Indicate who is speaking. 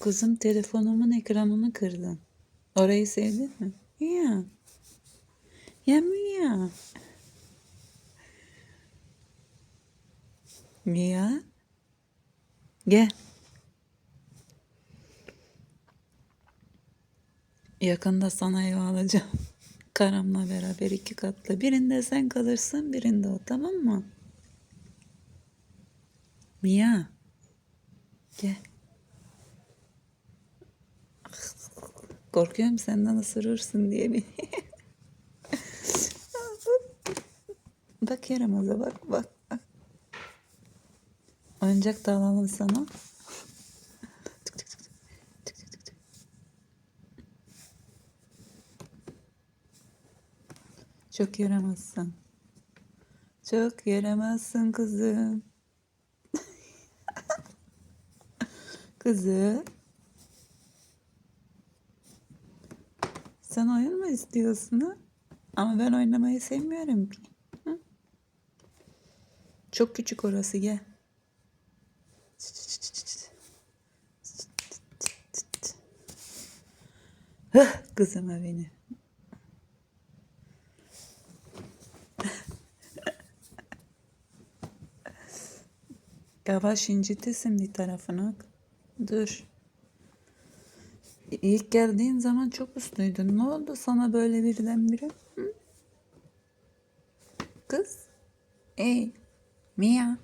Speaker 1: Kızım telefonumun ekranını kırdın. Orayı sevdin mi? Ya. Ya Mia. Mia. Gel. Yakında sana ev alacağım. Karamla beraber iki katlı. Birinde sen kalırsın, birinde o tamam mı? Mia. Gel. Korkuyorum senden ısırırsın diye bir. bak yaramaza bak bak bak. Oyuncak da alalım sana. Çok yaramazsın. Çok yaramazsın kızım. Kızım. Sen oyun mu istiyorsun ha? Ama ben oynamayı sevmiyorum ki. Hı? Çok küçük orası gel. Hıh, kızıma beni. Yavaş incitirsin bir tarafını. Dur. İlk geldiğin zaman çok usluydun. Ne oldu sana böyle birdenbire? Hı? Kız? Ey, Mia.